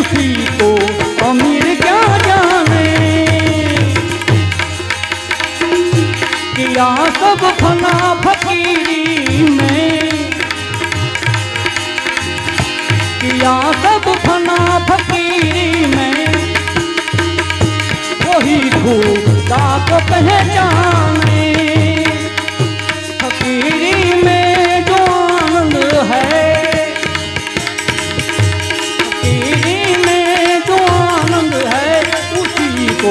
उसी को अमीर क्या जाने? किया सब फना फकीरी में। किया सब फना फकीरी में। वही खूब दाग पहचान